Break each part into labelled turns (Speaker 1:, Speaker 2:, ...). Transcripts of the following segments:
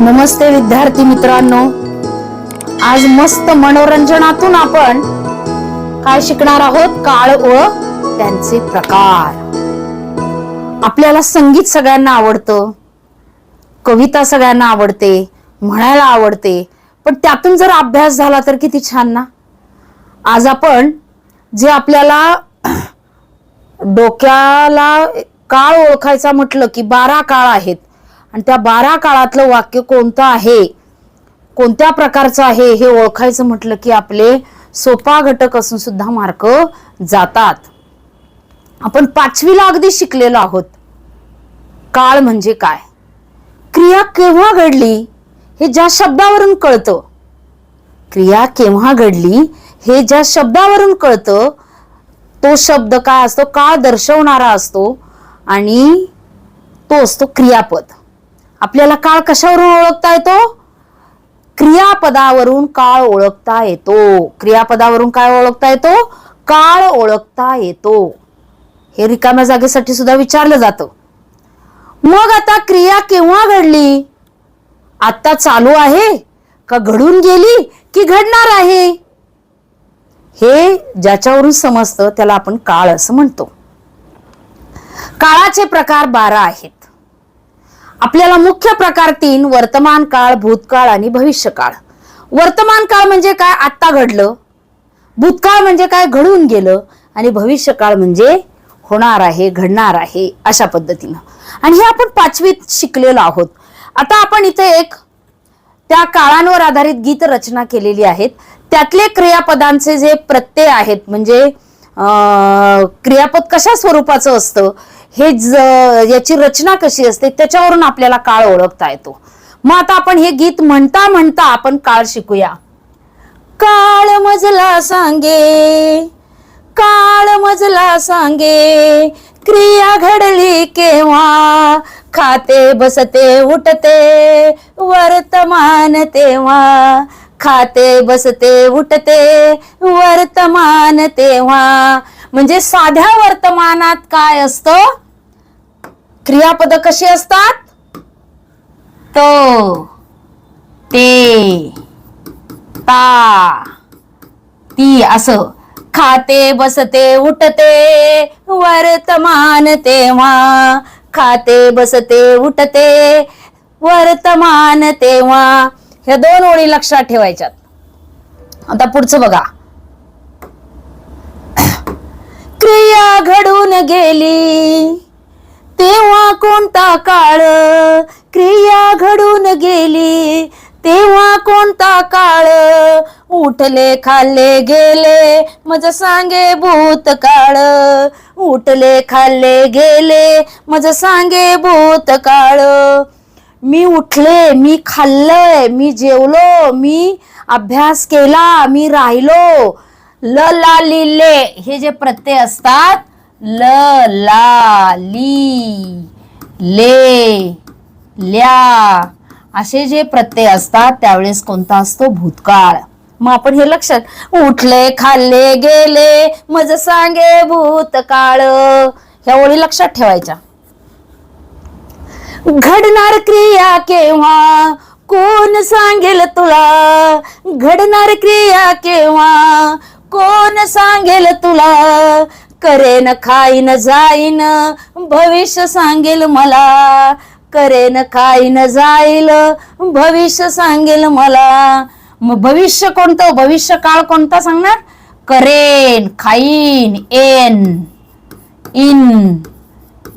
Speaker 1: नमस्ते विद्यार्थी मित्रांनो. आज मस्त मनोरंजनातून आपण काय शिकणार आहोत? काळ व त्यांचे प्रकार. आपल्याला संगीत सगळ्यांना आवडतं. कविता सगळ्यांना आवडते. म्हणायला आवडते. पण त्यातून जर अभ्यास झाला तर किती छान ना? आज आपण जे आपल्याला डोक्याला काळ ओळखायचा म्हटलं की बारा काळ आहेत. आणि त्या बारा काळातलं वाक्य कोणतं आहे? कोणत्या प्रकारचं आहे? हे ओळखायचं म्हटलं की आपले सोपा घटक असून सुद्धा मार्क जातात. आपण पाचवीला अगदी शिकलेलो आहोत. काळ म्हणजे काय? क्रिया केव्हा घडली हे ज्या शब्दावरून कळतं. क्रिया केव्हा घडली हे ज्या शब्दावरून कळतं तो शब्द काय असतो? काळ दर्शवणारा असतो आणि तो असतो क्रियापद. आपल्याला काळ कशावरून ओळखता येतो? क्रियापदावरून काळ ओळखता येतो. क्रियापदावरून काय ओळखता येतो? काळ ओळखता येतो. हे रिकाम्या जागेसाठी सुद्धा विचारलं जातं. मग आता क्रिया केव्हा घडली? आता चालू आहे? का घडून गेली की घडणार आहे? हे ज्याच्यावरून समजतं त्याला आपण काळ असं म्हणतो. काळाचे प्रकार बारा आहेत. आपल्याला मुख्य प्रकार तीन वर्तमान काळ भूतकाळ आणि भविष्यकाळ. वर्तमान काळ म्हणजे काय? आत्ता घडलं. भूतकाळ म्हणजे काय? घडून गेलं. आणि भविष्यकाळ म्हणजे होणार आहे घडणार आहे अशा पद्धतीनं. आणि हे आपण पाचवीत शिकलेलो आहोत. आता आपण इथे एक त्या काळांवर आधारित गीत रचना केलेली आहेत. त्यातले क्रियापदांचे जे प्रत्यय आहेत म्हणजे क्रियापद कशा स्वरूपाचं असतं हे ज- याची रचना कशी असते त्याच्यावरून आपल्याला काळ ओळखता येतो. मग आता आपण हे गीत म्हणता म्हणता आपण काळ शिकूया. काळ मजला सांगे काळ मजला सांगे क्रिया घडली केव्हा खाते बसते उठते वर्तमान तेव्हा खाते बसते उठते वर्तमान तेव्हा. म्हणजे साध्या वर्तमानात काय असतं? क्रियापद कशी असतात? तो ते ता ती असं. खाते बसते उठते वर्तमान तेव्हा. खाते बसते उठते वर्तमान तेव्हा. ह्या दोन ओळी लक्षात ठेवायच्यात. आता पुढचं बघा. क्रिया घडून गेली. तेव्हा कोणता काळ? क्रिया घडून गेली. तेव्हा कोणता काळ? उठले खाल्ले गेले. मज सांगे भूतकाळ उठले खाल्ले गेले. मज सांगे भूतकाळ मी उठले मी खाल्लंय मी जेवलो मी अभ्यास केला मी राहिलो. ल ला लिले हे जे प्रत्यय असतात ल ला ली ले ल्या. असे जे प्रत्यय असतात त्यावेळेस कोणता असतो? भूतकाळ. मग आपण हे लक्षात उठले खाल्ले गेले मज सांगे भूतकाळ. ह्या ओळी लक्षात ठेवायच्या. घडणार क्रिया केव्हा? कोण सांगेल तुला? घडणार क्रिया केव्हा? कोण सांगेल तुला? करेन खाईन जाईन भविष्य सांगेल मला. करेन खाईन जाईल भविष्य सांगेल मला. मग भविष्य कोणतं? भविष्य काळ कोणता सांगणार? करेन खाईन एन इन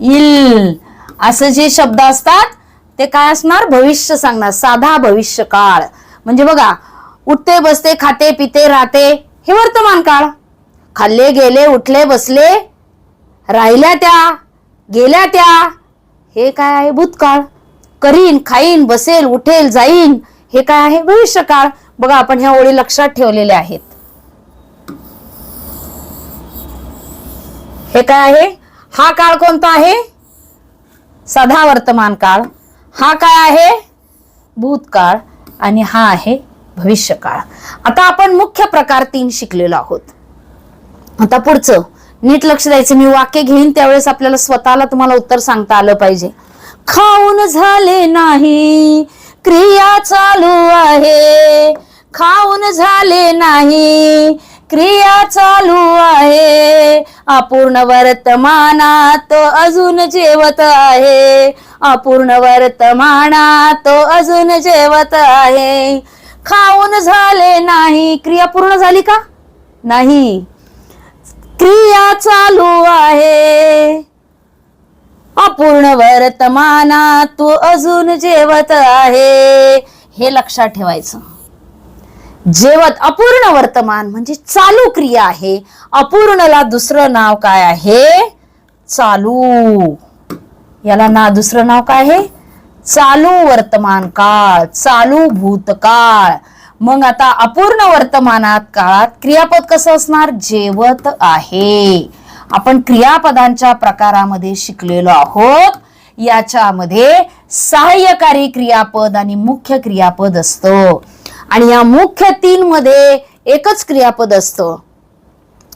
Speaker 1: इल. असं जे शब्द असतात ते काय असणार? भविष्य सांगणार. साधा भविष्य काळ म्हणजे बघा उठते बसते खाते पिते राहते हे वर्तमान काळ. खाल्ले गेले उठले बसले राहिल्या त्या गेल्या त्या हे काय आहे? भूतकाळ. करीन खाईन बसेल उठेल जाईन हे काय आहे? भविष्यकाळ. बघा आपण ह्या ओळी लक्षात ठेवलेल्या आहेत. हे काय आहे? हा काळ कोणता आहे? सदा वर्तमान काळ. हा काय आहे? भूतकाळ आणि हा आहे भविष्यकाळ. आता आपण मुख्य प्रकार तीन शिकलेलो आहोत. आता पुढचं. नीट लक्ष द्यायचं. मी वाक्य घेईन त्यावेळेस आपल्याला स्वतःला तुम्हाला उत्तर सांगता आलं पाहिजे. खाऊन झाले नाही क्रिया चालू आहे. खाऊन झाले नाही क्रिया चालू आहे. अपूर्ण वर्तमानात तो अजून जेवत आहे. अपूर्ण वर्तमानात तो अजून जेवत आहे. खाऊन झाले नाही. क्रिया पूर्ण झाली का? नाही. क्रिया चालू आहे. अपूर्ण वर्तमानात तू अजून जेवत आहे. हे लक्षात ठेवायचं. जेवत अपूर्ण वर्तमान म्हणजे चालू क्रिया आहे. अपूर्णला दुसरं नाव काय आहे? चालू. याला ना दुसरं नाव काय आहे? चालू वर्तमान काळ चालू भूतकाळ मग आता अपूर्ण वर्तमानात काळात क्रियापद कसं असणार? जेवत आहे. आपण क्रियापदांच्या प्रकारामध्ये शिकलेलो आहोत. याच्यामध्ये सहाय्यकारी क्रियापद आणि मुख्य क्रियापद असतं. आणि या मुख्य तीन मध्ये एकच क्रियापद असतं.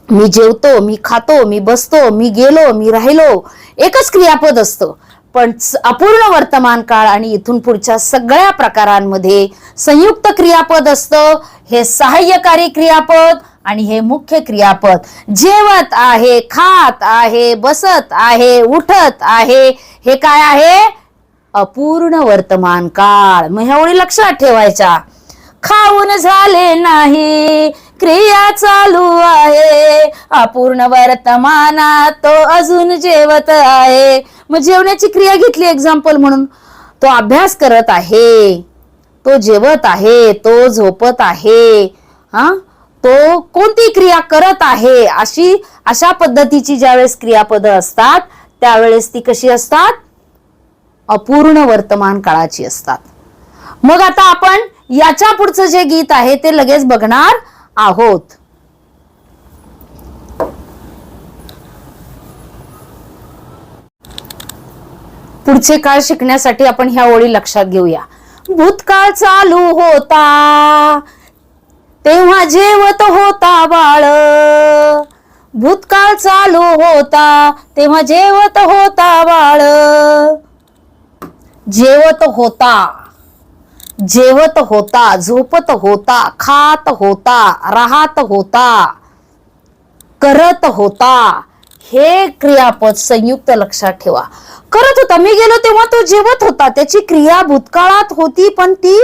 Speaker 1: मी जेवतो मी खातो मी बसतो मी गेलो मी राहिलो एकच क्रियापद असतं. पण अपूर्ण वर्तमान काळ आणि इथून पुढच्या सगळ्या प्रकारांमध्ये संयुक्त क्रियापद असतं. हे सहाय्यकारी क्रियापद आणि हे मुख्य क्रियापद. जेवत आहे खात आहे बसत आहे उठत आहे हे काय आहे? अपूर्ण वर्तमान काळ. मग ह्या लक्षात ठेवायच्या. खाऊन झाले नाही. क्रिया चालू आहे. अपूर्ण वर्तमानात तो अजून जेवत आहे. मग जेवण्याची क्रिया घेतली एक्झाम्पल म्हणून. तो अभ्यास करत आहे. तो जेवत आहे. तो झोपत आहे. हा? तो कोणती क्रिया करत आहे? अशी अशा पद्धतीची ज्यावेळेस क्रियापदं असतात त्यावेळेस ती कशी असतात? अपूर्ण वर्तमान काळाची असतात. मग आता आपण याच्या पुढचं जे गीत आहे ते लगेच बघणार आहोत. पुढचे काळ शिकण्यासाठी आपण ह्या ओळी लक्षात घेऊया. भूतकाळ चालू होता तेव्हा जेवत होता बाळ. भूतकाळ चालू होता तेव्हा जेवत होता बाळ. जेवत होता. जेवत होता झोपत होता खात होता राहत होता करत होता. हे क्रियापद संयुक्त लक्षात ठेवा. करत होता मी गेलो तेव्हा तो जेवत होता. त्याची क्रिया भूतकाळात होती पण ती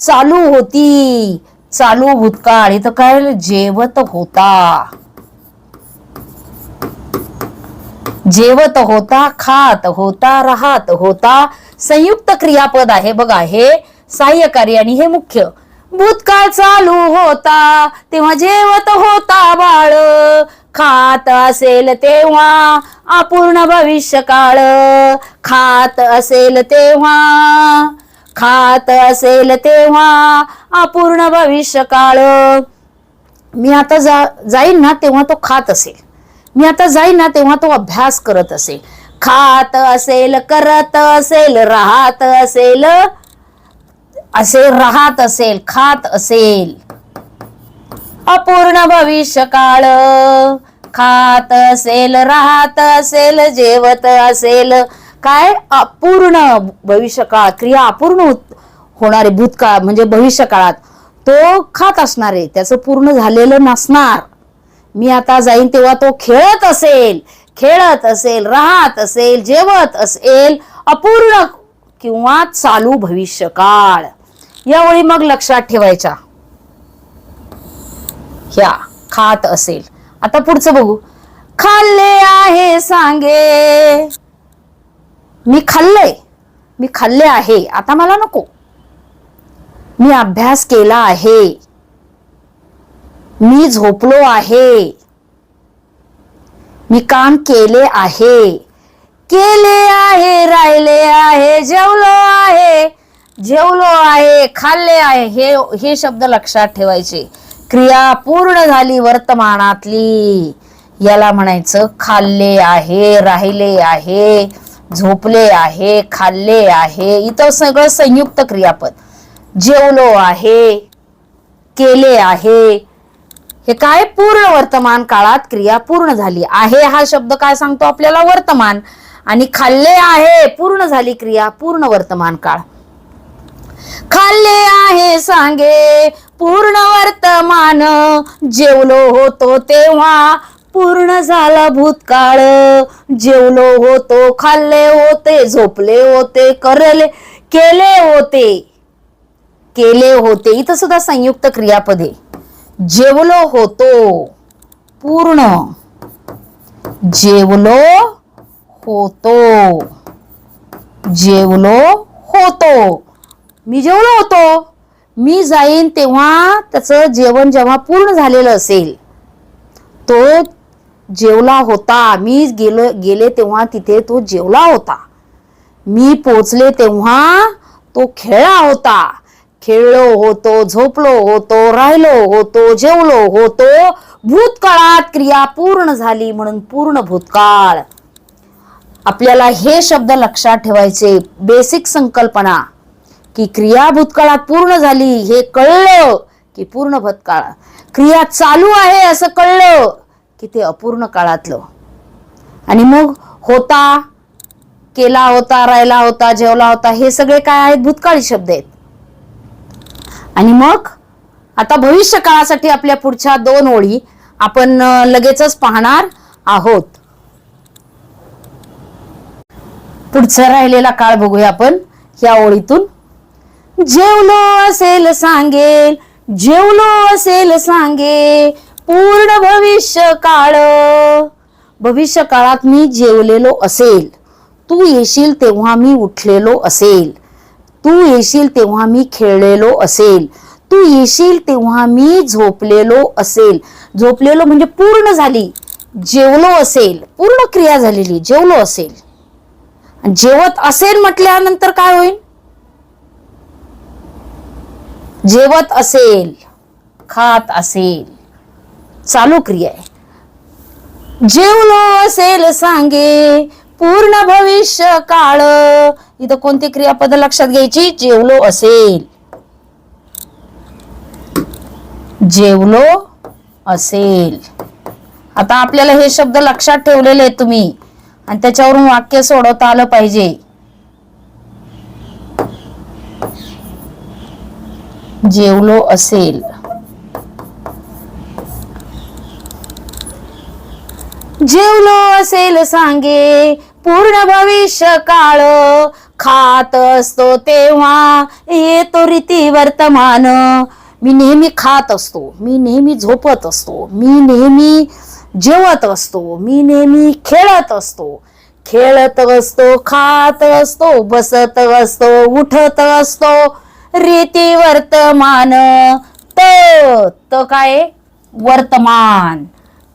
Speaker 1: चालू होती. चालू भूतकाळ. इथं काय जेवत होता. जेवत होता खात होता राहत होता. संयुक्त क्रियापद आहे. बघा हे सहाय्यकारी आणि हे मुख्य. भूतकाळ चालू होता तेव्हा जेवत होता बाळ. खात असेल तेव्हा अपूर्ण भविष्य काळ खात असेल तेव्हा खात असेल तेव्हा अपूर्ण भविष्य काळ मी आता जा जाईन ना तेव्हा तो खात असेल. मी आता जाईन ना तेव्हा तो अभ्यास करत असेल. खात असेल करत असेल राहत असेल असे राहत असेल खात असेल. अपूर्ण भविष्य काळ खात असेल राहत असेल जेवत असेल. काय अपूर्ण भविष्य काळ क्रिया अपूर्ण होणारे भूतकाळ म्हणजे भविष्य काळात तो खात असणार आहे. त्याचं पूर्ण झालेलं नसणार. मी आता जाईन तेव्हा तो खेळत असेल खेळत असेल राहत असेल जेवत असेल. अपूर्ण किंवा चालू भविष्य काळ यावेळी मग लक्षात ठेवायच्या. ह्या खात असेल. आता पुढचं बघू. खाल्ले आहे सांगे. मी खाल्लंय. मी खाल्ले आहे. आता मला नको. मी अभ्यास केला आहे. मी झोपलो आहे. मी काम केले आहे. केले आहे राहिले आहे जेवलो आहे. जेवलो आहे खाल्ले आहे हे हे शब्द लक्षात ठेवायचे. क्रिया पूर्ण झाली वर्तमानातली. याला म्हणायचं खाल्ले आहे राहिले आहे झोपले आहे खाल्ले आहे इथं सगळं संयुक्त क्रियापद. जेवलो आहे केले आहे हे काय? पूर्ण वर्तमान काळात क्रिया पूर्ण झाली. आहे हा शब्द काय सांगतो आपल्याला? वर्तमान. आणि खाल्ले आहे पूर्ण झाली क्रिया पूर्ण वर्तमान काळ. खाल्ले आहे सांगे. पूर्ण वर्तमान जेवलो होतो तेव्हा. पूर्ण झाला भूतकाळ जेवलो होतो खाल्ले होते झोपले होते करले केले होते. केले होते. इथं सुद्धा संयुक्त क्रियापदे. जेवलो होतो. पूर्ण. जेवलो होतो. जेवलो होतो. मी जेवलो होतो. मी जाईन तेव्हा त्याचं जेवण जेव्हा पूर्ण झालेलं असेल तो जेवला होता. मी गेलो गेले तेव्हा तिथे तो जेवला होता. मी पोचले तेव्हा तो खेळला होता. खेळलो होतो झोपलो होतो राहिलो होतो जेवलो होतो. भूतकाळात क्रिया पूर्ण झाली म्हणून पूर्ण भूतकाळ. आपल्याला हे शब्द लक्षात ठेवायचे. बेसिक संकल्पना. की क्रिया भूतकाळात पूर्ण झाली हे कळलं की पूर्ण भूतकाळ. क्रिया चालू आहे असं कळलं की ते अपूर्ण काळातलं. आणि मग होता केला होता राहिला होता जेवला होता हे सगळे काय आहेत? भूतकाळी शब्द आहेत. आणि मग आता भविष्य काळासाठी आपल्या पुढच्या दोन ओळी आपण लगेचच पाहणार आहोत. पुढचा राहिलेला काळ बघूया आपण या ओळीतून. जेवलो असेल सांगेल जेवलो असेल सांगे पूर्ण भविष्य काळ. भविष्य काळात मी जेवलेलो असेल तू येशील तेव्हा मी उठलेलो असेल तू येशील तेव्हा मी खेळलेलो असेल तू येशील तेव्हा मी झोपलेलो असेल. झोपलेलो म्हणजे पूर्ण झाली जेवलो असेल पूर्ण क्रिया झालेली जेवलो असेल. जेवत असेल म्हटल्यानंतर काय होईल? जेवत असेल खात असेल चालू क्रिया आहे. जेवलो असेल सांगे पूर्ण भविष्य काळ. इथं कोणती क्रियापद लक्षात घ्यायची? जेवलो असेल. जेवलो असेल. आता आपल्याला हे शब्द लक्षात ठेवलेले आहेत तुम्ही. आणि त्याच्यावरून वाक्य सोडवता आलं पाहिजे. जेवलो असेल. जेवलो असेल सांगे पूर्ण भविष्य काळ खात असतो तेव्हा. येतो रीती वर्तमान मी नेहमी खात असतो मी नेहमी झोपत असतो मी नेहमी जेवत असतो मी नेहमी खेळत असतो. खेळत असतो खात असतो बसत असतो उठत असतो. रीती वर्तमान त त काय? वर्तमान.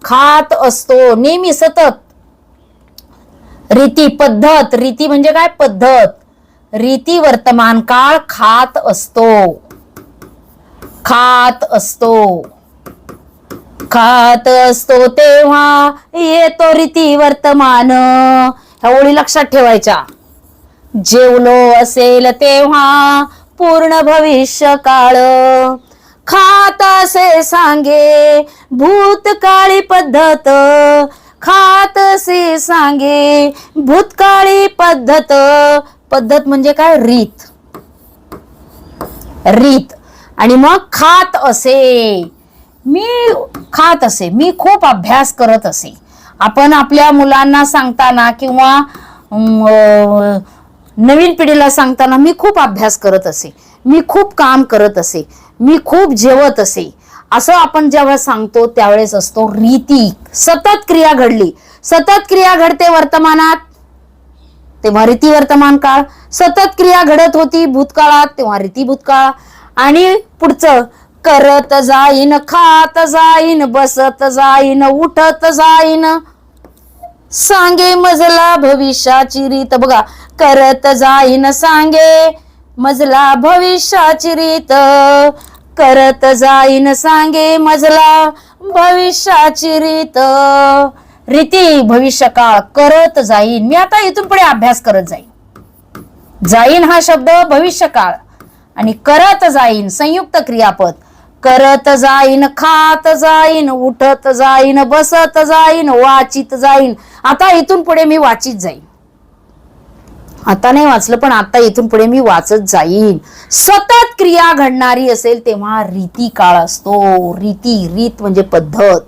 Speaker 1: खात असतो नेहमी सतत. रीती पद्धत. रीती म्हणजे काय? पद्धत. रीती वर्तमान काळ खात असतो. खात असतो. खात असतो तेव्हा येतो रीती वर्तमान. ह्या ओळी लक्षात ठेवायच्या. जेवलो असेल तेव्हा पूर्ण भविष्य काळ खात असे सांगे भूतकाळी पद्धत. खात असे सांगे भूतकाळी पद्धत. पद्धत म्हणजे काय? रीत. रीत. आणि मग खात असे. मी खात असे. मी खूप अभ्यास करत असे. आपण आपल्या मुलांना सांगताना किंवा नवीन पिढीला सांगताना मी खूप अभ्यास करत असे मी खूप काम करत असे मी खूप जेवत असे. असं आपण जेव्हा सांगतो त्यावेळेस असतो रीती. सतत क्रिया घडली. सतत क्रिया घडते वर्तमानात. तेव्हा रीती वर्तमान काळ. सतत क्रिया घडत होती भूतकाळात तेव्हा रीती भूतकाळ. आणि पुढचं करत जाईन खात जाईन बसत जाईन उठत जाईन. सांगे मजला भविष्याची रीत. बघा करत जाईन सांगे मजला भविष्याची रीत. करत जाईन सांगे मजला भविष्याची रीत. रीती भविष्यकाळ करत जाईन. मी आता इथून पुढे अभ्यास करत जाईन. जाईन हा शब्द भविष्य काळ आणि करत जाईन संयुक्त क्रियापद. करत जाईन खात जाईन उठत जाईन बसत जाईन वाचित जाईन. आता इथून पुढे मी वाचित जाईन. आता नाही वाचलं पण आता इथून पुढे मी वाचत जाईन. सतत क्रिया घडणारी असेल तेव्हा रीती काळ असतो. रीती रीत म्हणजे पद्धत.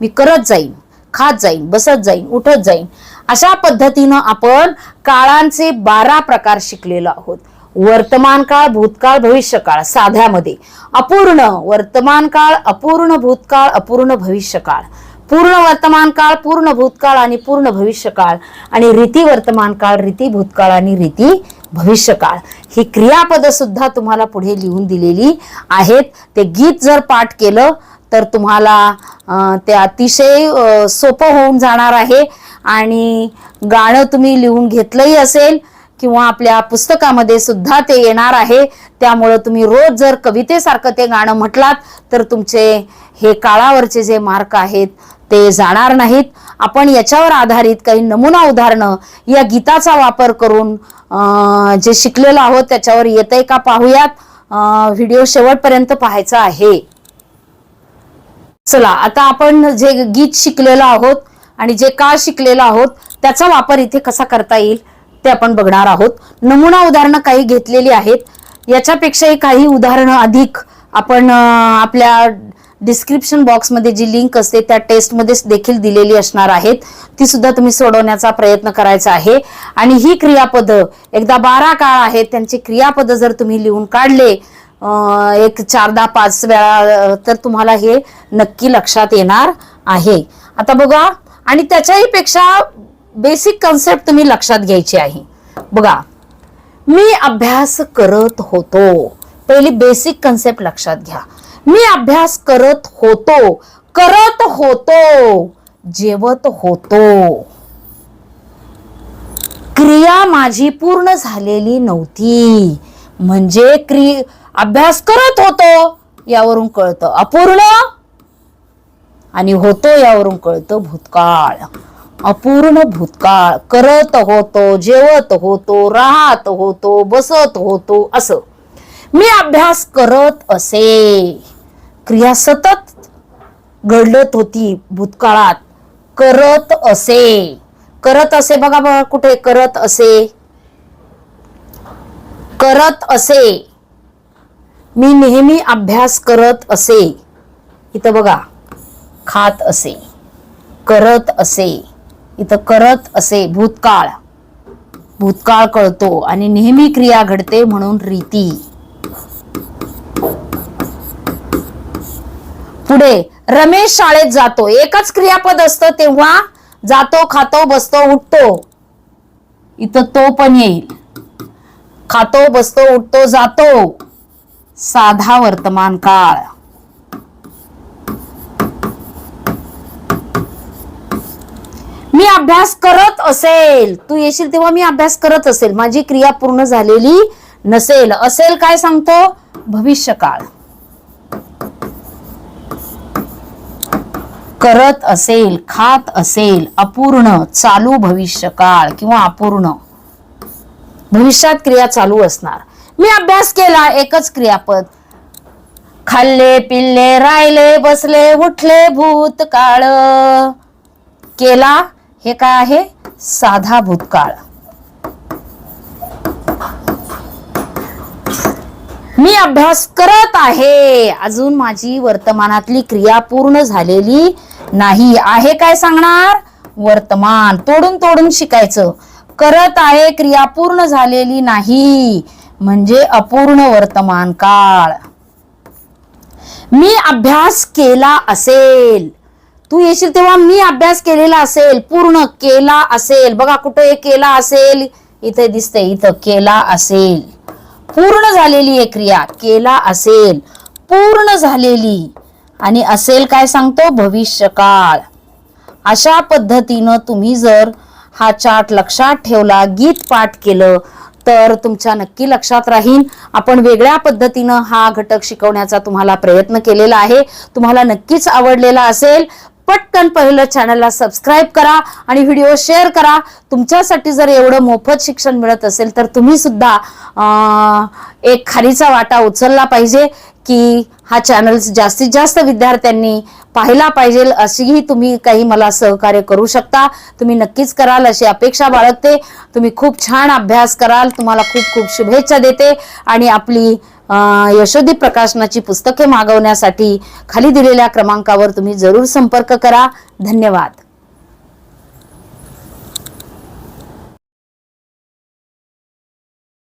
Speaker 1: मी करत जाईन खात जाईन बसत जाईन उठत जाईन. अशा पद्धतीनं आपण काळांचे बारा प्रकार शिकलेलो आहोत. वर्तमान काळ भूतकाळ भविष्यकाळ साध्यामध्ये. अपूर्ण वर्तमान काळ अपूर्ण भूतकाळ अपूर्ण भविष्यकाळ. पूर्ण वर्तमान काळ पूर्ण भूतकाळ आणि पूर्ण भविष्यकाळ. आणि रीती वर्तमान काळ रीती भूतकाळ आणि रीती भविष्यकाळ. ही क्रियापद सुद्धा तुम्हाला पुढे लिहून दिलेली आहेत. ते गीत जर पाठ केलं तर तुम्हाला ते अतिशय सोपं होऊन जाणार आहे. आणि गाणं तुम्ही लिहून घेतलंही असेल किंवा आपल्या पुस्तकामध्ये सुद्धा ते येणार आहे. त्यामुळं तुम्ही रोज जर कवितेसारखं ते गाणं म्हटलात तर तुमचे हे काळावरचे जे मार्क आहेत ते जाणार नाहीत. आपण याच्यावर आधारित काही नमुना उदाहरणं या गीताचा वापर करून जे शिकलेलो आहोत त्याच्यावर येतंय का पाहूयात. व्हिडिओ शेवटपर्यंत पाहायचा आहे. चला आता आपण जे गीत शिकलेलो आहोत आणि जे का शिकलेलो आहोत त्याचा वापर इथे कसा करता येईल? ते आपण बघणार आहोत. नमुना उदाहरणं काही घेतलेली आहेत. याच्यापेक्षाही काही उदाहरणं अधिक आपण आपल्या डिस्क्रिप्शन बॉक्समध्ये जी लिंक असते त्या टेस्टमध्ये देखील दिलेली असणार आहेत. ती सुद्धा तुम्ही सोडवण्याचा प्रयत्न करायचा आहे. आणि ही क्रियापद एकदा बारा काळ आहेत त्यांची क्रियापद जर तुम्ही लिहून काढले एक चारदा पाच वेळा तर तुम्हाला हे नक्की लक्षात येणार आहे. आता बघा आणि त्याच्याही पेक्षा बेसिक कन्सेप्ट तुम्ही लक्षात घ्यायची आहे. बघा मी अभ्यास करत होतो. पहिली बेसिक कन्सेप्ट लक्षात घ्या. मी अभ्यास करत होतो. करत होतो. जेवत होतो. क्रिया माझी पूर्ण झालेली नव्हती. म्हणजे क्रि अभ्यास करत होतो यावरून कळतं अपूर्ण आणि होतो यावरून कळतं भूतकाळ. अपूर्ण भूतकाळ. करत होतो जेवत होतो राहत होतो बसत होतो असं. मी अभ्यास करत असे. क्रिया सतत घडत होती भूतकाळात. करत असे. करत असे बघा बघा कुठे करत असे. करत असे. मी नेहमी अभ्यास करत असे. इथं बघा. खात असे. करत असे. इथं करत असे भूतकाळ. भूतकाळ कळतो आणि नेहमी क्रिया घडते म्हणून रीती. पुढे रमेश शाळेत जातो. एकच क्रियापद असतं तेव्हा जातो खातो बसतो उठतो. इथं तो पण येईल. खातो बसतो उठतो जातो. साधा वर्तमान काळ. मी अभ्यास करत असेल. तू येशील तेव्हा मी अभ्यास करत असेल. माझी क्रिया पूर्ण झालेली नसेल. असेल काय सांगतो? भविष्यकाळ. करत असेल खात असेल अपूर्ण चालू भविष्यकाळ किंवा अपूर्ण. भविष्यात क्रिया चालू असणार. मी अभ्यास केला एकच क्रियापद. खाल्ले पिल्ले राहिले बसले उठले भूतकाळ. केला? हे काय आहे? साधा भूतकाळ. मी अभ्यास करत आहे. अजून माझी वर्तमानातली क्रिया पूर्ण झालेली नाही. आहे काय सांगणार? वर्तमान. तोडून तोडून शिकायचं. करत आहे क्रिया पूर्ण झालेली नाही. म्हणजे अपूर्ण वर्तमान काळ. मी अभ्यास केला असेल. तू येशील तेव्हा मी अभ्यास केलेला असेल पूर्ण केला असेल. बघा कुठे हे केला असेल. इथे दिसते इथं केला असेल. पूर्ण झालेली आहे क्रिया केला असेल. पूर्ण झालेली. आणि असेल काय सांगतो? भविष्यकाळ. अशा पद्धतीनं तुम्ही जर हा चार्ट लक्षात ठेवला गीत पाठ केलं तर तुमच्या नक्की लक्षात राहील. आपण वेगळ्या पद्धतीनं हा घटक शिकवण्याचा तुम्हाला प्रयत्न केलेला आहे. तुम्हाला नक्कीच आवडलेला असेल. पटकन पहिलं चॅनलला सबस्क्राईब करा आणि व्हिडिओ शेअर करा. तुमच्यासाठी जर एवढं मोफत शिक्षण मिळत असेल तर तुम्ही सुद्धा एक खारीचा वाटा उचलला पाहिजे. की हा चॅनल जास्तीत जास्त विद्यार्थ्यांनी पाहिला पाहिजे अशीही तुम्ही काही मला सहकार्य करू शकता. तुम्ही नक्कीच कराल अशी अपेक्षा बाळगते. तुम्ही खूप छान अभ्यास कराल. तुम्हाला खूप खूप शुभेच्छा देते. आणि आपली अं, यशोदीप प्रकाशनाची पुस्तके मागवण्यासाठी खाली दिलेल्या क्रमांकावर तुम्ही जरूर संपर्क करा. धन्यवाद.